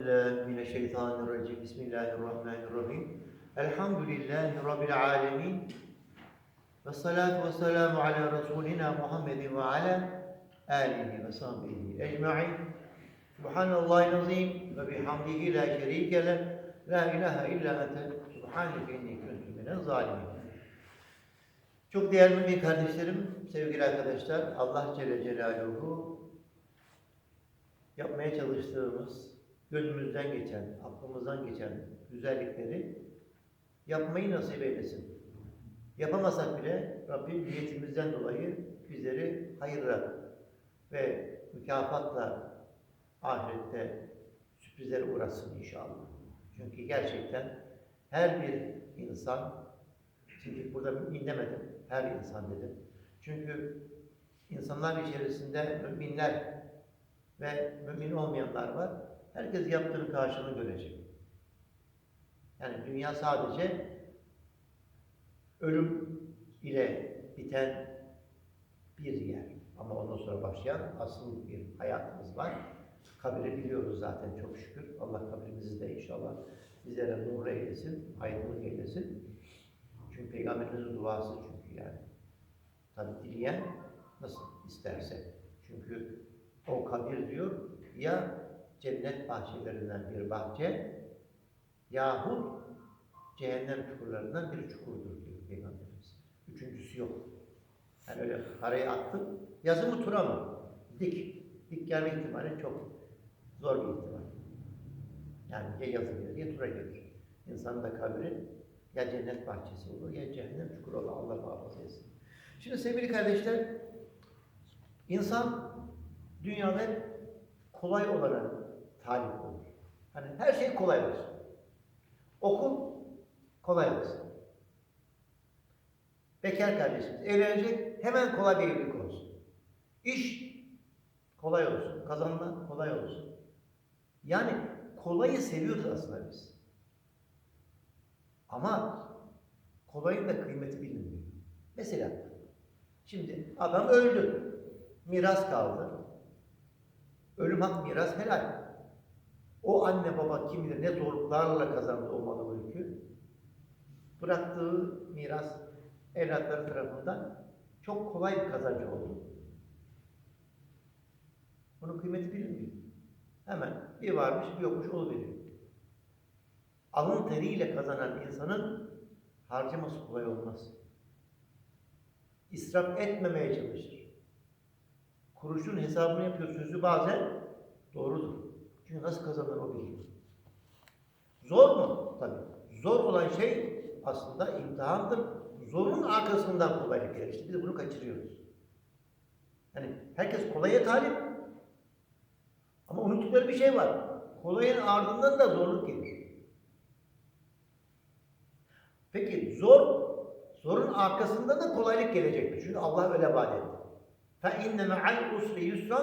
Mineşşeytanirracim. Bismillahirrahmanirrahim. Elhamdülillahi Rabbil alemin. Ve salatu ve selamu ala Resulina Muhammedin ve ala alihi ve sahbihi ecma'in. Subhanallahi azim ve bihamdihi la şerike leh. La ilahe illa ente. Subhaneke inni kuntu minel zalimin. Çok değerli bir kardeşlerim, sevgili arkadaşlar, Allah Celle Celaluhu yapmaya çalıştığımız, gönlümüzden geçen, aklımızdan geçen güzellikleri yapmayı nasip eylesin. Yapamasak bile Rabbim niyetimizden dolayı bizleri hayırla ve mükafatla ahirette sürprizlere uğrasın inşallah. Çünkü gerçekten her bir insan, şimdi burada mümin her insan dedim. Çünkü insanlar içerisinde müminler ve mümin olmayanlar var. Herkes yaptığının karşılığını görecek. Yani dünya sadece ölüm ile biten bir yer. Ama ondan sonra başlayan asıl bir hayatımız var. Kabri biliyoruz zaten çok şükür. Allah kabrimizi de inşallah bizlere nur eylesin, aydınlık eylesin. Çünkü Peygamberimizin duası çünkü yani. Tabi dileyen nasıl isterse. Çünkü o kabir diyor ya cennet bahçelerinden bir bahçe yahut cehennem çukurlarından bir çukurdur diyor Peygamberimiz. Üçüncüsü yok. Yani öyle parayı attım, yazı mı tura mı? Dik. Dik gelme ihtimali çok zor bir ihtimal. Yani ya yazı gelir ya tura gelir. İnsanın da kabri ya cennet bahçesi olur ya cehennem çukuru olur. Allah muhafaza etsin. Şimdi sevgili kardeşler, insan dünyada kolay olarak talip olur. Hani her şey kolay olsun. Okul kolay olsun. Bekar kardeşimiz evlenecek hemen kolay bir evlilik olsun. İş kolay olsun. Kazanma kolay olsun. Yani kolayı seviyoruz aslında biz. Ama kolayın da kıymeti bilinmiyor. Mesela şimdi adam öldü. Miras kaldı. Ölüm hak miras helal. O anne baba kim bilir ne zorluklarla kazandı o malı mülkü. Bıraktığı miras evlatları tarafından çok kolay bir kazancı oldu. Bunun kıymeti bilinmiyor. Hemen bir varmış bir yokmuş oluveriyor. Alın teriyle kazanan insanın harcaması kolay olmaz. İsraf etmemeye çalışır. Kuruşun hesabını yapıyor sözü bazen doğrudur. Çünkü nasıl kazanır o biliyor. Zor mu? Tabii. Zor olan şey aslında imtihandır. Zorun arkasından kolaylık gelir. İşte biz bunu kaçırıyoruz. Yani herkes kolaya talip. Ama unuttukları bir şey var. Kolayın ardından da zorluk gelir. Peki zor, zorun arkasında da kolaylık gelecektir. Çünkü Allah öyle vaat etti. فَاِنَّ مَعَ الْاُسْرِ يُسْرًا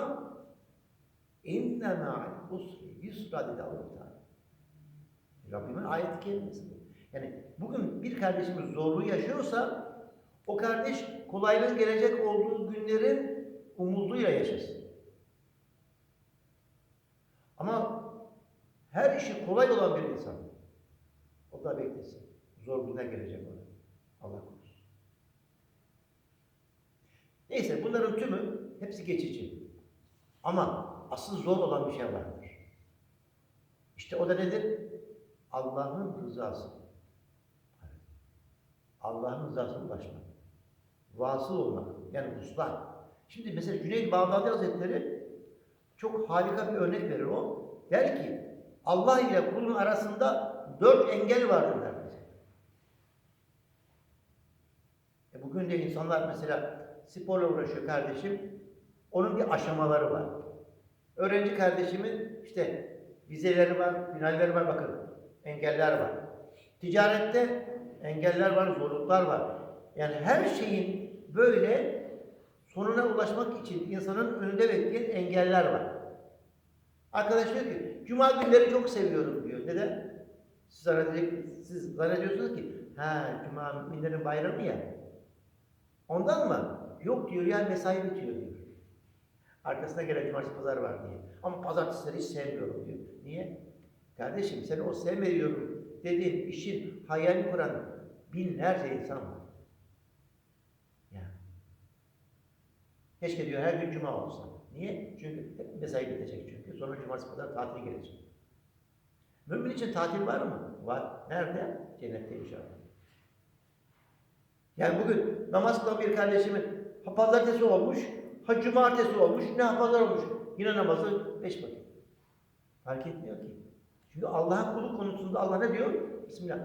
اِنَّ مَعَ usri yusra dedi allah Teala. Rabbimin ayet-i. Yani bugün bir kardeşimiz zorluğu yaşıyorsa o kardeş kolaylığın gelecek olduğu günlerin umuduyla yaşasın. Ama her işi kolay olan bir insan o da beklesin. Zor günler gelecek ona. Allah korusun. Neyse bunların tümü hepsi geçici. Ama asıl zor olan bir şey var. İşte o da nedir? Allah'ın rızası. Allah'ın rızasına ulaşmak. Vasıl olmak. Yani uslat. Şimdi mesela Cüneyd Bağdadi Hazretleri çok harika bir örnek verir o. Der ki Allah ile kulun arasında dört engel vardır der. E bugün de insanlar mesela sporla uğraşıyor kardeşim. Onun bir aşamaları var. Öğrenci kardeşimin işte vizeleri var, finalleri var bakın. Engeller var. Ticarette engeller var, zorluklar var. Yani her şeyin böyle sonuna ulaşmak için insanın önünde bekleyen engeller var. Arkadaş diyor ki, Cuma günleri çok seviyorum diyor. Neden? Siz, zannediyorsunuz ki, ha Cuma müminlerin bayramı ya. Ondan mı? Yok diyor ya mesai bitiyor diyor. Arkasına gelen cumartesi pazar var diye. Ama pazartesileri hiç sevmiyorum diyor. Niye? Kardeşim sen o sevmiyorum dediğin işin hayalini kuran binlerce insan var. Ya. Keşke diyor her gün cuma olsa. Niye? Çünkü mesai bitecek çünkü. Sonra cumartesi kadar tatil gelecek. Mümin için tatil var mı? Var. Nerede? Cennette inşallah. Yani bugün namaz kılan bir kardeşimin pazartesi olmuş, Ha cumartesi olmuş, ne pazar olmuş. Yine namazı beş vakit. Fark etmiyor ki. Çünkü Allah'ın kulu konusunda Allah ne diyor? Bismillah.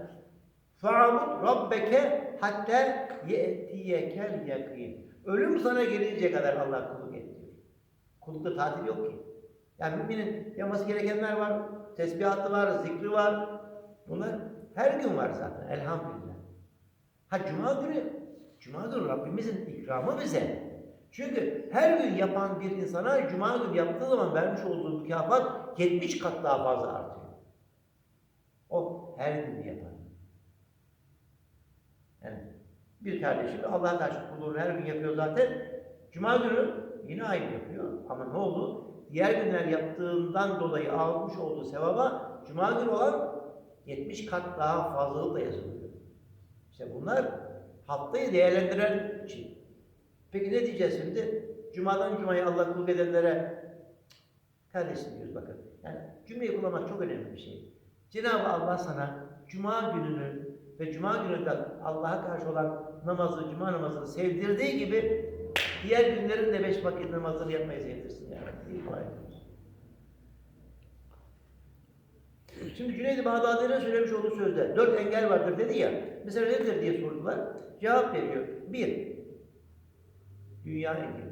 Fa'bud rabbeke hatta ye'tiyekel yakin. Ölüm sana gelinceye kadar Allah kulluk et diyor. Kullukta tatil yok ki. Yani müminin yapması gerekenler var, tesbihatı var, zikri var. Bunlar her gün var zaten elhamdülillah. Ha cuma günü, cuma günü Rabbimizin ikramı bize. Çünkü her gün yapan bir insana cuma günü yaptığı zaman vermiş olduğu mükafat 70 kat daha fazla artıyor. O her gün yapar. Yani bir kardeşim Allah'a karşı kulluğunu her gün yapıyor zaten. Cuma günü yine aynı yapıyor. Ama ne oldu? Diğer günler yaptığından dolayı almış olduğu sevaba Cuma günü olan 70 kat daha fazlalıkla yazılıyor. İşte bunlar haftayı değerlendiren için. Peki ne diyeceğiz şimdi? Cuma'dan Cuma'ya Allah kulluk edenlere kardeşim diyoruz bakın. Yani cümleyi kullanmak çok önemli bir şey. Cenab-ı Allah sana Cuma gününü ve Cuma gününden Allah'a karşı olan namazı, Cuma namazını sevdirdiği gibi diğer günlerin de beş vakit namazını yapmayı sevdirsin. Yani. Şimdi Cüneyd-i Bağdadi'nin söylemiş olduğu sözde dört engel vardır dedi ya. Mesela nedir diye sordular. Cevap veriyor. Bir, dünya engeli.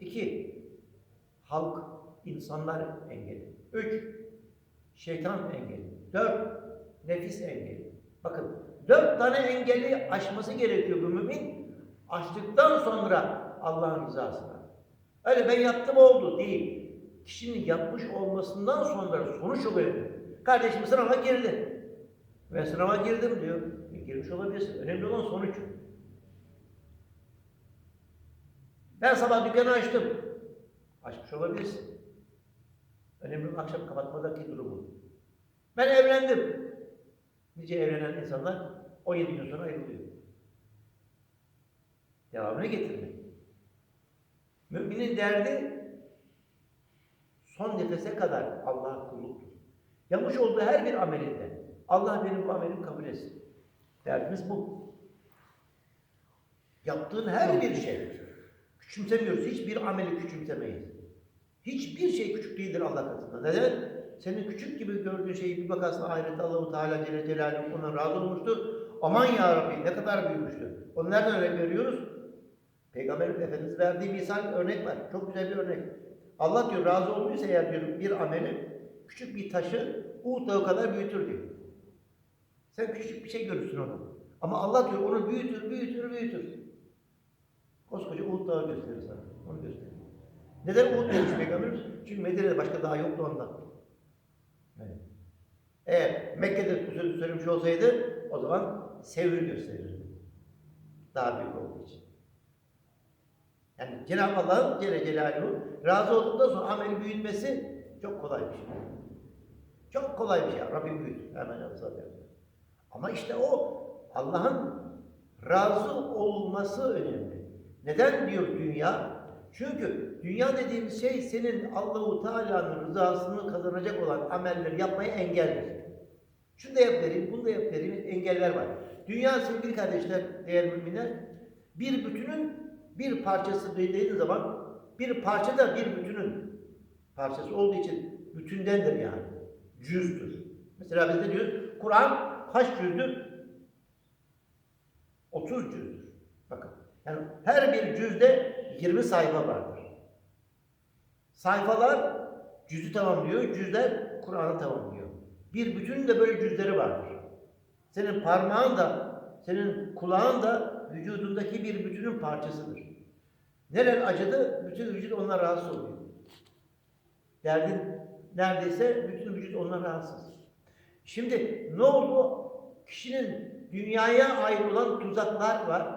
İki, halk, insanlar engeli. Üç, şeytan engeli. Dört, nefis engeli. Bakın, dört tane engeli aşması gerekiyor bu mümin. Aştıktan sonra Allah'ın rızasına. Öyle ben yaptım oldu değil. Kişinin yapmış olmasından sonra sonuç oluyor. Kardeşim sınava girdi. Ben sınava girdim diyor. E, girmiş olabilirsin. Önemli olan sonuç. Ben sabah dükkanı açtım. Açmış olabilirsin. Önemli akşam kapatmadaki durumu. Ben evlendim. Nice evlenen insanlar 17 gün sonra ayrılıyor. Devamını getirmek. Müminin derdi son nefese kadar Allah'a kulluktur. Yapmış olduğu her bir amelinde Allah benim bu amelimi kabul etsin. Derdimiz bu. Yaptığın her bir şey küçümsemiyoruz. Hiçbir ameli küçümsemeyiz. Hiçbir şey küçük değildir Allah katında. Neden? Senin küçük gibi gördüğün şeyi bir bakarsın ahirette Allahu Teala Celle Celaluhu ona razı olmuştur. Aman ya Rabbi ne kadar büyümüştür. Onu nereden örnek veriyoruz? Peygamber Efendimiz verdiği misal örnek var. Çok güzel bir örnek. Allah diyor razı olduysa eğer diyor bir ameli küçük bir taşı Uhud dağı kadar büyütür diyor. Sen küçük bir şey görürsün onu. Ama Allah diyor onu büyütür, büyütür, büyütür. Koskoca Uhud dağı gösterir sana. Onu gösterir. Neden Uhud demiş Peygamberimiz? Çünkü Medine'de başka dağ yoktu ondan. Evet. Eğer Mekke'de bu sözü söylemiş olsaydı o zaman Sevr'i gösterirdi. Daha büyük olduğu için. Yani Cenab-ı Allah'ın Celle Celaluhu razı olduktan sonra ameli büyütmesi çok kolay bir şey. Çok kolay bir şey. Rabbim büyüt. Hemen yazar Ama işte o Allah'ın razı olması önemli. Neden diyor dünya? Çünkü dünya dediğimiz şey senin Allahu Teala'nın rızasını kazanacak olan amelleri yapmaya engeldir. Şunu da yap vereyim, bunu da yap vereyim, engeller var. Dünya sevgili kardeşler, değerli müminler, bir bütünün bir parçası dediğiniz zaman bir parça da bir bütünün parçası olduğu için bütündendir yani. Cüzdür. Mesela biz ne diyoruz? Kur'an kaç cüzdür? 30 cüzdür. Yani her bir cüzde 20 sayfa vardır. Sayfalar cüzü tamamlıyor, cüzler Kur'an'ı tamamlıyor. Bir bütünün de böyle cüzleri vardır. Senin parmağın da, senin kulağın da vücudundaki bir bütünün parçasıdır. Neren acıdı? Bütün vücut ondan rahatsız oluyor. Derdin neredeyse bütün vücut ondan rahatsız. Şimdi ne oldu? Kişinin dünyaya ait olan tuzaklar var.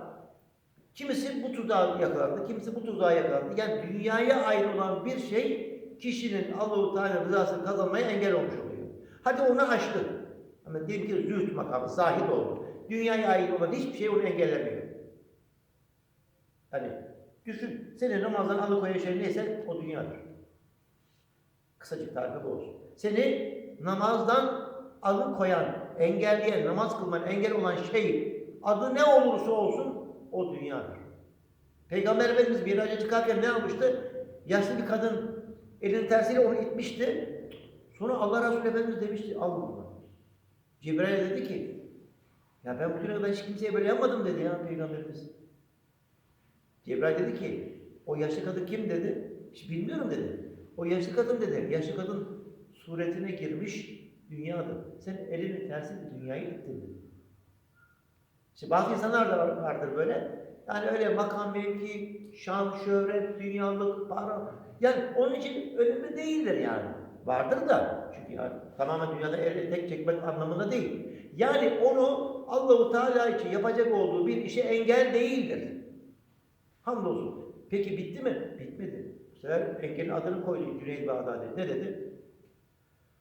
Kimisi bu tuzağa yakalandı, kimisi bu tuzağa yakalandı. Yani dünyaya ait olan bir şey kişinin Allahu Teala rızasını kazanmaya engel olmuş oluyor. Hadi onu aştı. Ama diyelim ki zühd makamı, zahid oldu. Dünyaya ait olan hiçbir şey onu engellemiyor. Hani düşün, seni namazdan alıkoyan şey neyse o dünyadır. Kısacık tarifi bu olsun. Seni namazdan alıkoyan, engelleyen, namaz kılman engel olan şey adı ne olursa olsun o dünyadır. Peygamber Efendimiz bir hacca çıkarken ne yapmıştı? Yaşlı bir kadın elinin tersiyle onu itmişti. Sonra Allah Resulü Efendimiz demişti, al bunu. Cebrail dedi ki, ya ben bugüne kadar hiç kimseye böyle yapmadım dedi ya Peygamberimiz. Cebrail dedi ki, o yaşlı kadın kim dedi? Hiç bilmiyorum dedi. O yaşlı kadın dedi, yaşlı kadın suretine girmiş dünyadır. Sen elini tersiyle dünyayı ittin dedi. İşte bazı insanlar da var- vardır böyle. Yani öyle makam, mevki, şan, şöhret, dünyalık, para. Yani onun için önemli değildir yani. Vardır da. Çünkü yani tamamen dünyada el tek çekmek anlamında değil. Yani onu Allahu Teala için yapacak olduğu bir işe engel değildir. Hamdolsun. Peki bitti mi? Bitmedi. Bu sefer engelin adını koydu Cüneyt Bağdadi. Ne dedi?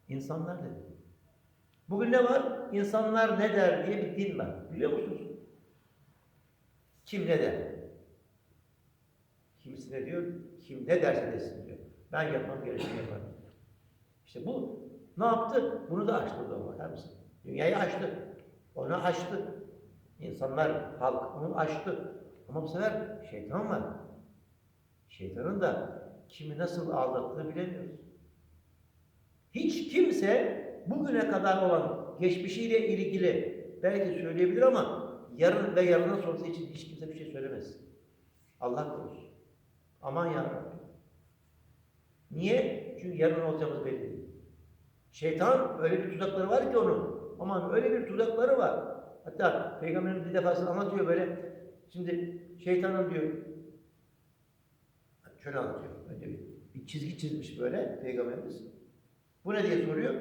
İnsanlar dedi. Bugün ne var? İnsanlar ne der diye bir din var. Biliyor musunuz? Kim ne der? Kimisi ne diyor? Kim ne derse desin diyor. Ben yapmam gerekeni yaparım. İşte bu ne yaptı? Bunu da açtı o zaman. Bakar mısın? Dünyayı açtı. Onu açtı. İnsanlar, halk onu açtı. Ama bu sefer şeytan var. Şeytanın da kimi nasıl aldattığını bilemiyoruz. Hiç kimse bugüne kadar olan geçmişiyle ilgili belki söyleyebilir ama yarın ve yarından sonrası için hiç kimse bir şey söylemez. Allah korusun. Aman ya Rabbi. Niye? Çünkü yarın olacağımız belli değil. Şeytan öyle bir tuzakları var ki onun. Aman öyle bir tuzakları var. Hatta Peygamberimiz bir defasında anlatıyor böyle. Şimdi şeytanın diyor şöyle anlatıyor. Önce bir, çizgi çizmiş böyle Peygamberimiz. Bu ne diye soruyor.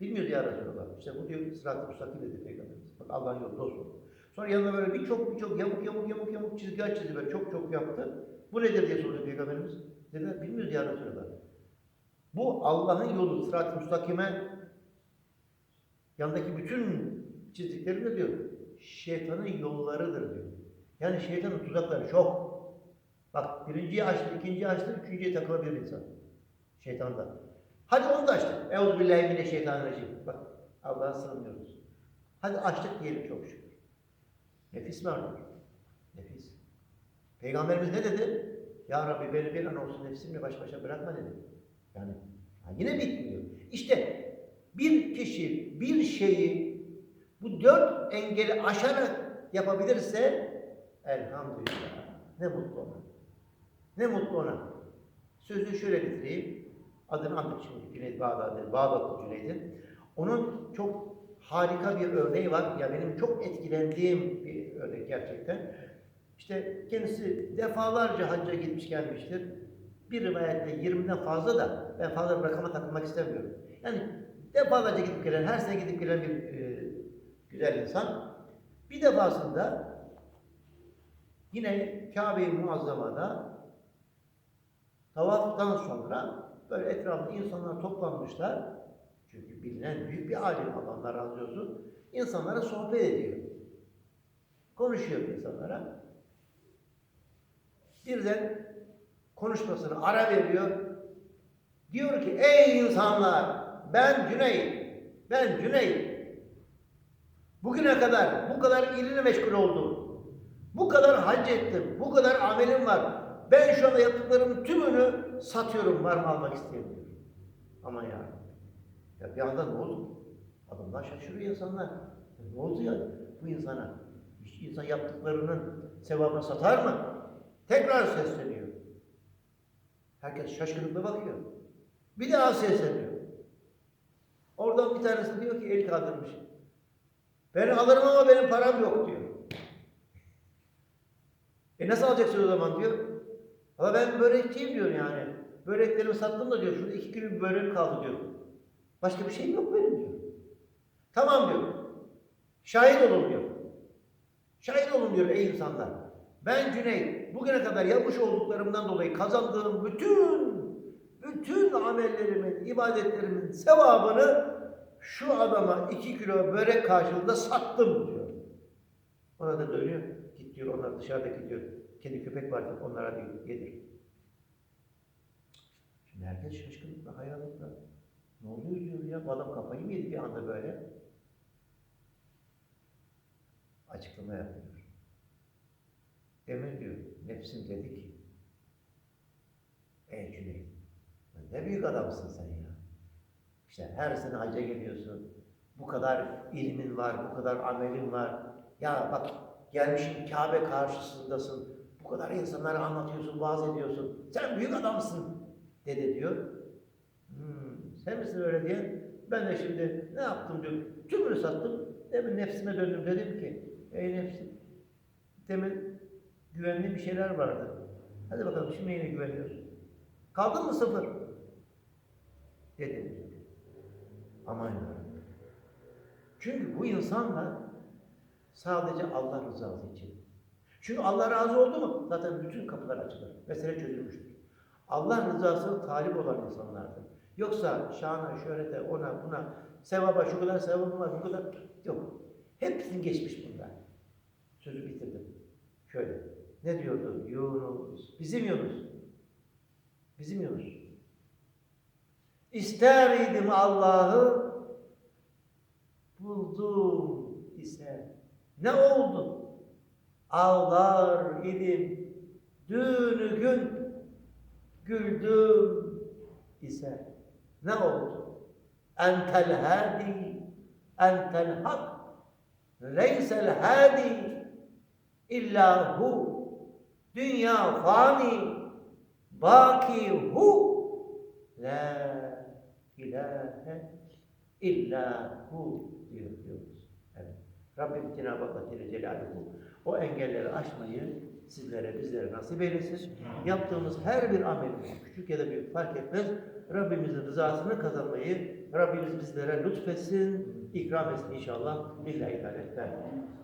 Bilmiyoruz ya Resulallah. İşte bu diyor sırat-ı dedi Peygamberimiz. Bak Allah'ın yolu dost oldu. Sonra yanına böyle birçok birçok yamuk yamuk yamuk yamuk çizgiler çizdi böyle çok çok yaptı. Bu nedir diye soruyor Peygamberimiz. Dediler bilmiyoruz ya Resulallah. Bu Allah'ın yolu sırat-ı müstakime yandaki bütün çizdikleri de diyor şeytanın yollarıdır diyor. Yani şeytanın tuzakları çok. Bak birinciyi açtı, ikinciyi açtı, üçüncüye takılabilir insan. Şeytanda. Hadi onu da açtık. Euzubillahimineşşeytanirracim. Bak Allah'a sığınıyoruz. Hadi açtık diyelim çok şükür. Nefis var diyor. Nefis. Peygamberimiz ne dedi? Ya Rabbi beni bir an olsun nefsimle baş başa bırakma dedi. Yani yine bitmiyor. İşte bir kişi bir şeyi bu dört engeli aşarak yapabilirse elhamdülillah. Ne mutlu ona. Ne mutlu ona. Sözü şöyle bitireyim. Adını andık şimdi Cüneyt Bağdat'ın, Bağdatlı Cüneyt'in. Onun çok harika bir örneği var. Ya benim çok etkilendiğim bir örnek gerçekten. İşte kendisi defalarca hacca gitmiş gelmiştir. Bir rivayette 20'den fazla da ben fazla bir rakama takılmak istemiyorum. Yani defalarca gidip gelen, her sene gidip gelen bir e, güzel insan. Bir defasında yine Kabe-i Muazzama'da tavaftan sonra böyle etrafında insanlar toplanmışlar. Çünkü bilinen büyük bir alim Allah razı olsun. İnsanlara sohbet ediyor. Konuşuyor insanlara. Birden konuşmasını ara veriyor. Diyor ki ey insanlar ben Cüneyt, ben Cüneyt. Bugüne kadar bu kadar ilimle meşgul oldum. Bu kadar hac ettim, bu kadar amelim var. Ben şu anda yaptıklarımın tümünü satıyorum, var mı almak isteyen diyor. Aman ya. Ya bir anda ne oldu? Adamlar şaşırıyor insanlar. Ne oldu ya bu insana? Hiç insan yaptıklarının sevabını satar mı? Tekrar sesleniyor. Herkes şaşkınlıkla bakıyor. Bir daha sesleniyor. Oradan bir tanesi diyor ki el kaldırmış. Ben alırım ama benim param yok diyor. E nasıl alacaksın o zaman diyor. Ama ben börekçiyim diyor yani. Böreklerimi sattım da diyor. Şurada iki kilo böreğim kaldı diyor. Başka bir şeyim yok benim diyor. Tamam diyor. Şahit olun diyor. Şahit olun diyor ey insanlar. Ben Cüneyt bugüne kadar yapmış olduklarımdan dolayı kazandığım bütün bütün amellerimin, ibadetlerimin sevabını şu adama iki kilo börek karşılığında sattım diyor. Ona da dönüyor. Git diyor onlar dışarıdaki diyor. Kedi köpek var. Onlara diyor yedir. Şimdi herkes şaşkınlıkla hayranlıkla. Ne oluyor diyor ya. Adam kafayı mı yedi bir anda böyle? Açıklama yapıyor. Emir diyor. Nefsim dedi ki. Ey Cüneyt. Ne büyük adamsın sen ya. İşte her sene hacca geliyorsun. Bu kadar ilmin var, bu kadar amelin var. Ya bak gelmişsin Kabe karşısındasın. Bu kadar insanlara anlatıyorsun, vaaz ediyorsun. Sen büyük adamsın dedi diyor. Hmm, sen misin öyle diye? Ben de şimdi ne yaptım diyor. Tümünü sattım. Demin nefsime döndüm dedim ki ey nefsim demin güvenli bir şeyler vardı. Hadi bakalım şimdi yine güveniyorsun. Kaldın mı sıfır? Dedi. Aman ya. Çünkü bu insanlar sadece Allah rızası için. Çünkü Allah razı oldu mu zaten bütün kapılar açılır. Mesele çözülmüştür. Allah rızasına talip olan insanlardır. Yoksa şana, şöhrete, ona, buna, sevaba, şu kadar sevabım var, bu kadar yok. Hepsini geçmiş bunlar. Sözü bitirdim. Şöyle. Ne diyordu? Yunus. Bizim Yunus. Bizim Yunus. İster idim Allah'ı buldum ise ne oldu? Ağlar idim dünü gün güldüm ise ne oldu? Entel hadi entel hak leysel hadi illa hu dünya fani baki hu la ilahe illa hu diyor diyoruz. Evet. Rabbim Cenab-ı Celle Celaluhu o engelleri aşmayı sizlere, bizlere nasip eylesin. Yaptığımız her bir amel, küçük ya da büyük fark etmez. Rabbimizin rızasını kazanmayı Rabbimiz bizlere lütfetsin, ikram etsin inşallah. Billahi teala.